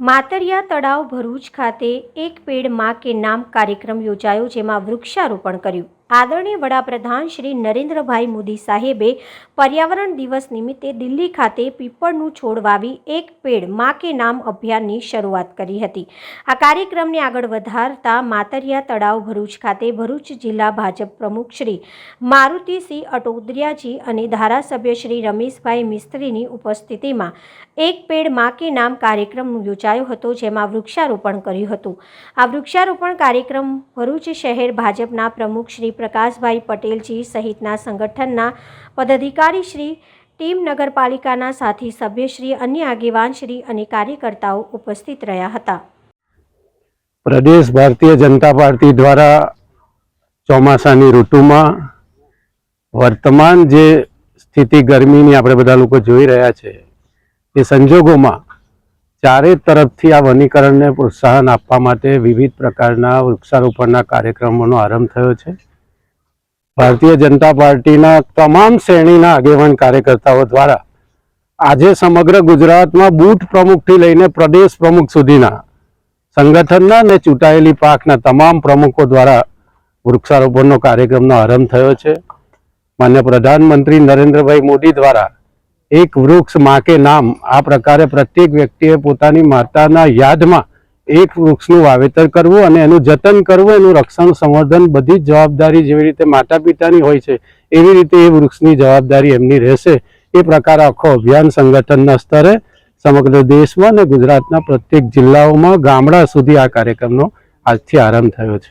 માતરિયા તળાવ ભરૂચ ખાતે એક પેડમાં કે નામ કાર્યક્રમ યોજાયો જેમાં વૃક્ષારોપણ કર્યું. આદરણીય વડાપ્રધાન શ્રી નરેન્દ્રભાઈ મોદી સાહેબે પર્યાવરણ દિવસ નિમિત્તે દિલ્હી ખાતે પીપળનું છોડ વાવી, એક પેડ મા કે નામ અભિયાનની શરૂઆત કરી હતી. આ કાર્યક્રમને આગળ વધારતા માતરિયા તળાવ ભરૂચ ખાતે ભરૂચ જિલ્લા ભાજપ પ્રમુખ શ્રી મારુતિસિંહ અટોદરિયાજી અને ધારાસભ્ય શ્રી રમેશભાઈ મિસ્ત્રીની ઉપસ્થિતિમાં એક પેડ મા કે નામ કાર્યક્રમ યોજાયો હતો, જેમાં વૃક્ષારોપણ કર્યું હતું. આ વૃક્ષારોપણ કાર્યક્રમ ભરૂચ શહેર ભાજપના પ્રમુખ શ્રી પ્રકાશભાઈ પટેલજી સહિતના સંગઠનના પદાધિકારી શ્રી, ટીમ નગરપાલિકાના સાથી સભ્યશ્રી અન્ય આગેવાનશ્રી અને કાર્યકર્તાઓ ઉપસ્થિત રહ્યા હતા. પ્રદેશ ભારતીય જનતા પાર્ટી દ્વારા ચોમાસાની ઋતુમાં વર્તમાન જે સ્થિતિ ગરમીની આપણે બધા લોકો જોઈ રહ્યા છે, એ સંજોગોમાં ચારે તરફથી આ વનીકરણને પ્રોત્સાહન આપવા માટે વિવિધ પ્રકારના વૃક્ષારોપણના કાર્યક્રમોનો આરંભ થયો છે. ભારતીય જનતા પાર્ટીના તમામ શ્રેણીના આગેવાન કાર્યકર્તાઓ દ્વારા આજે સમગ્ર ગુજરાતમાં બૂથ પ્રમુખથી લઈને પ્રદેશ પ્રમુખ સુધીના સંગઠનના અને ચૂંટાયેલી પાકના તમામ પ્રમુખો દ્વારા વૃક્ષારોપણનો કાર્યક્રમનો આરંભ થયો છે. માન્ય પ્રધાનમંત્રી નરેન્દ્રભાઈ મોદી દ્વારા એક વૃક્ષ માકે નામ આ પ્રકારે પ્રત્યેક વ્યક્તિએ પોતાની માતાના યાદમાં એક વૃક્ષનું વાવેતર કરવું અને એનું જતન કરવું, એનું રક્ષણ, સંવર્ધન બધી જ જવાબદારી જેવી રીતે માતા પિતાની હોય છે, એવી રીતે એ વૃક્ષની જવાબદારી એમની રહેશે. એ પ્રકાર આખો અભિયાન સંગઠનના સ્તરે સમગ્ર દેશમાં અને ગુજરાતના પ્રત્યેક જિલ્લાઓમાં ગામડા સુધી આ કાર્યક્રમનો આજથી આરંભ થયો છે.